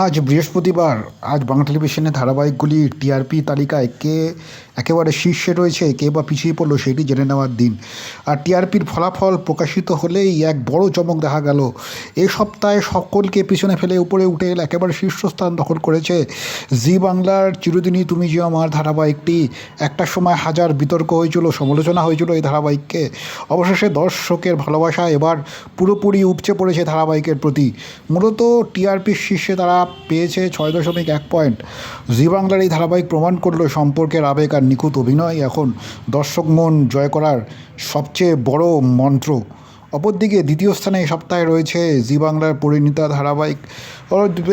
আজ বৃহস্পতিবার, আজ বাংলা টেলিভিশনের ধারাবাহিকগুলি টিআরপি তালিকায় কে একেবারে শীর্ষে রয়েছে, কে বা পিছিয়ে পড়ল সেটি জেনে নেওয়ার দিন। আর টিআরপির ফলাফল প্রকাশিত হলেই এক বড় চমক দেখা গেল। এ সপ্তাহে সকলকে পিছনে ফেলে উপরে উঠে এলে একেবারে শীর্ষস্থান দখল করেছে জি বাংলার চিরদিনই তুমি যে আমার ধারাবাহিকটি, একটা সময় হাজার বিতর্ক হয়েছিল, সমালোচনা হয়েছিল এই ধারাবাহিককে। অবশেষে দর্শকের ভালোবাসা এবার পুরোপুরি উপচে পড়েছে ধারাবাহিকের প্রতি। মূলত টিআরপির শীর্ষে তারা পেয়েছে ছয় দশমিক এক পয়েন্ট। জি বাংলার এই ধারাবাহিক প্রমাণ করল সম্পর্কের আবেগ আর নিখুঁত অভিনয়। এখন দর্শক মন জয় করার সবচেয়ে বড় মন্ত্র। অপরদিকে দ্বিতীয় স্থানে এই সপ্তাহে রয়েছে জি বাংলার পরিণীতা ধারাবাহিক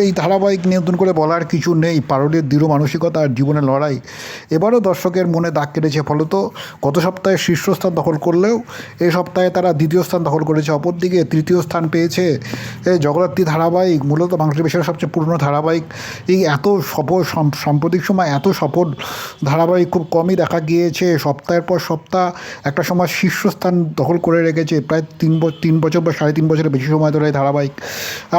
এই ধারাবাহিক নিয়ে নতুন করে বলার কিছু নেই। পারদের দৃঢ় মানসিকতা আর জীবনের লড়াই। এবারও দর্শকের মনে দাগ কেটেছে ফলত গত সপ্তাহে শীর্ষস্থান দখল করলেও এই সপ্তাহে তারা দ্বিতীয় স্থান দখল করেছে। অপরদিকে তৃতীয় স্থান পেয়েছে এই জগদ্ধাত্রী ধারাবাহিক। মূলত বাংলা টেলিভিশনের সবচেয়ে পুরনো ধারাবাহিক। এই এত সফল সাম্প্রতিক সময় এত সফল ধারাবাহিক খুব কমই দেখা গিয়েছে। সপ্তাহের পর সপ্তাহ একটা সময় শীর্ষস্থান দখল করে রেখেছে। প্রায় তিন তিন বছর বা সাড়ে তিন বছরের বেশি সময় ধরে ধারাবাহিক।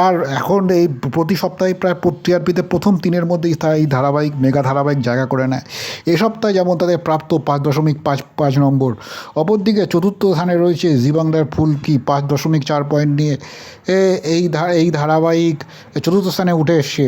আর এখন এই প্রতি সপ্তাহে প্রায় টিআরপিতে প্রথম তিনের মধ্যেই তারা এই ধারাবাহিক, মেগা ধারাবাহিক জায়গা করে নেয়। এ সপ্তাহে যেমন তাদের প্রাপ্ত পাঁচ দশমিক পাঁচ পাঁচ নম্বর। অপরদিকে চতুর্থ স্থানে রয়েছে জি বাংলার ফুলকি, পাঁচ দশমিক চার পয়েন্ট নিয়ে এই এই ধারাবাহিক চতুর্থ স্থানে উঠে এসছে।